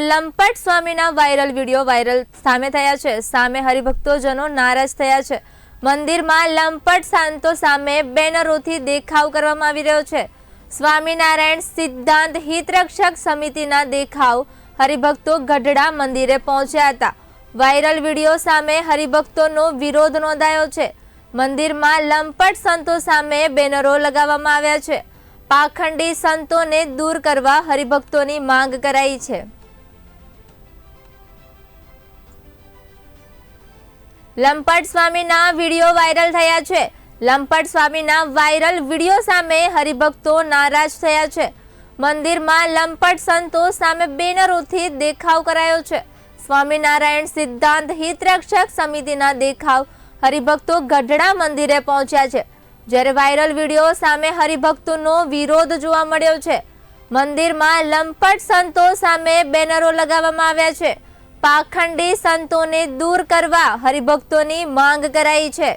લંપટ સ્વામીના viral video viral સામે થયા છે. સામે હરિભક્તોજનો નારાજ થયા છે. મંદિરમાં લંપટ સાંતો સામે બેનરોથી દેખાવ કરવામાં આવી રહ્યો છે. સ્વામિનારાયણ સિદ્ધાંત હિતરક્ષક સમિતિના દેખાવ હરિભક્તો ગઢડા મંદિરે પહોંચ્યા હતા. વાયરલ વીડિયો સામે હરિભક્તોનો વિરોધ નોંધાયો છે. મંદિરમાં લંપટ સંતો સામે બેનરો લગાવવામાં આવ્યા છે. પાખંડી સંતોને દૂર કરવા હરિભક્તોની માંગ કરાઈ છે. લંપટ સ્વામીના વીડિયો વાયરલ થયા છે. લંપટ સ્વામીના વાયરલ વીડિયો સામે હરિભક્તો નારાજ થયા છે. મંદિરમાં લંપટ સંતો સામે બેનરોથી દેખાવ કરાયો છે. સ્વામિનારાયણ સિદ્ધાંત હિતરક્ષક સમિતિના દેખાવ હરિભક્તો ગઢડા મંદિરે પહોંચ્યા છે. જ્યારે વાયરલ વીડિયો સામે હરિભક્તોનો વિરોધ જોવા મળ્યો છે. મંદિરમાં લંપટ સંતો સામે બેનરો લગાવવામાં આવ્યા છે. પાખંડી સંતોને દૂર કરવા હરિભક્તોની માંગ કરાઈ છે.